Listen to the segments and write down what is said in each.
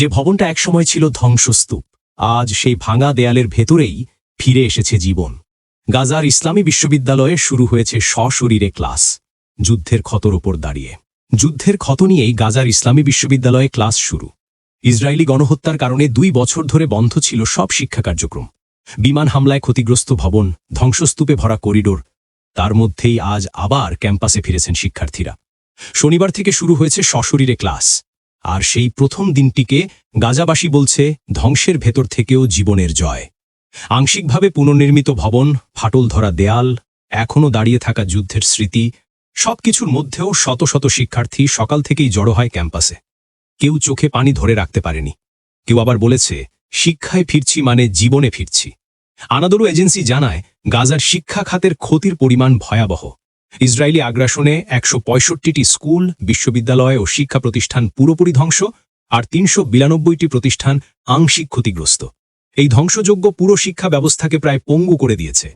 যে ভবনটা একসময় ছিল ধ্বংসস্তূপ, আজ সেই ভাঙা দেয়ালের ভেতরেই ফিরে এসেছে জীবন। গাজার ইসলামী বিশ্ববিদ্যালয়ে শুরু হয়েছে সশরীরে ক্লাস, যুদ্ধের ক্ষতর ওপর দাঁড়িয়ে। যুদ্ধের ক্ষত নিয়েই গাজার ইসলামী বিশ্ববিদ্যালয়ে ক্লাস শুরু। ইসরায়েলি গণহত্যার কারণে দুই বছর ধরে বন্ধ ছিল সব শিক্ষা কার্যক্রম। বিমান হামলায় ক্ষতিগ্রস্ত ভবন, ধ্বংসস্তূপে ভরা করিডোর, তার মধ্যেই আজ আবার ক্যাম্পাসে ফিরেছেন শিক্ষার্থীরা। শনিবার থেকে শুরু হয়েছে সশরীরে ক্লাস। আর সেই প্রথম দিনটিকে গাজাবাসী বলছে ধ্বংসের ভেতর থেকেও জীবনের জয়। আংশিকভাবে পুনর্নির্মিত ভবন, ফাটল ধরা দেয়াল, এখনও দাঁড়িয়ে থাকা যুদ্ধের স্মৃতি, সবকিছুর মধ্যেও শত শত শিক্ষার্থী সকাল থেকেই জড়ো হয় ক্যাম্পাসে। কেউ চোখে পানি ধরে রাখতে পারেনি। কেউ আবার বলেছে, শিক্ষায় ফিরছি মানে জীবনে ফিরছি। আনাদোলু এজেন্সি জানায়, গাজার শিক্ষা খাতের ক্ষতির পরিমাণ ভয়াবহ। ইসরায়েলি আগ্রাসনে একশো পঁয়ষট্টিটি স্কুল, বিশ্ববিদ্যালয় ও শিক্ষা প্রতিষ্ঠান পুরোপুরি ধ্বংস আর তিনশো বিরানব্বইটি প্রতিষ্ঠান আংশিক ক্ষতিগ্রস্ত। এই ধ্বংসযোগ্য পুরো শিক্ষা ব্যবস্থাকে প্রায় পঙ্গু করে দিয়েছে।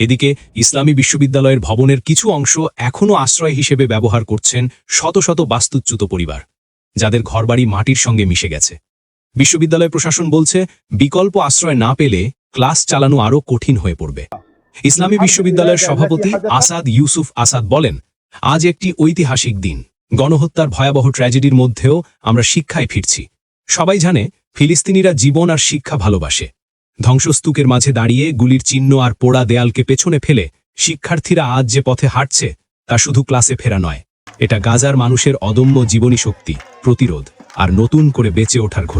এদিকে ইসলামী বিশ্ববিদ্যালয়ের ভবনের কিছু অংশ এখনও আশ্রয় হিসেবে ব্যবহার করছেন শত শত বাস্তুচ্যুত পরিবার, যাদের ঘরবাড়ি মাটির সঙ্গে মিশে গেছে। বিশ্ববিদ্যালয় প্রশাসন বলছে, বিকল্প আশ্রয় না পেলে ক্লাস চালানো আরও কঠিন হয়ে পড়বে। ইসলামী বিশ্ববিদ্যালয়ের সভাপতি আসাদ ইউসুফ আসাদ বলেন আজ একটি ঐতিহাসিক দিন। গণহত্যার ভয়াবহ ট্র্যাজেডির মধ্যেও আমরা শিক্ষায় ফিরছি। সবাই জানে ফিলিস্তিনিরা জীবন আর শিক্ষা ভালোবাসে। ধ্বংসস্তূকের মাঝে দাঁড়িয়ে গুলির চিহ্ন আর পোড়া দেয়ালকে পেছনে ফেলে শিক্ষার্থীরা আজ যে পথে হাঁটছে তা শুধু ক্লাসে ফেরা নয়। এটা গাজার মানুষের অদম্য জীবনী শক্তি প্রতিরোধ আর নতুন করে বেঁচে ওঠার ঘোষণা।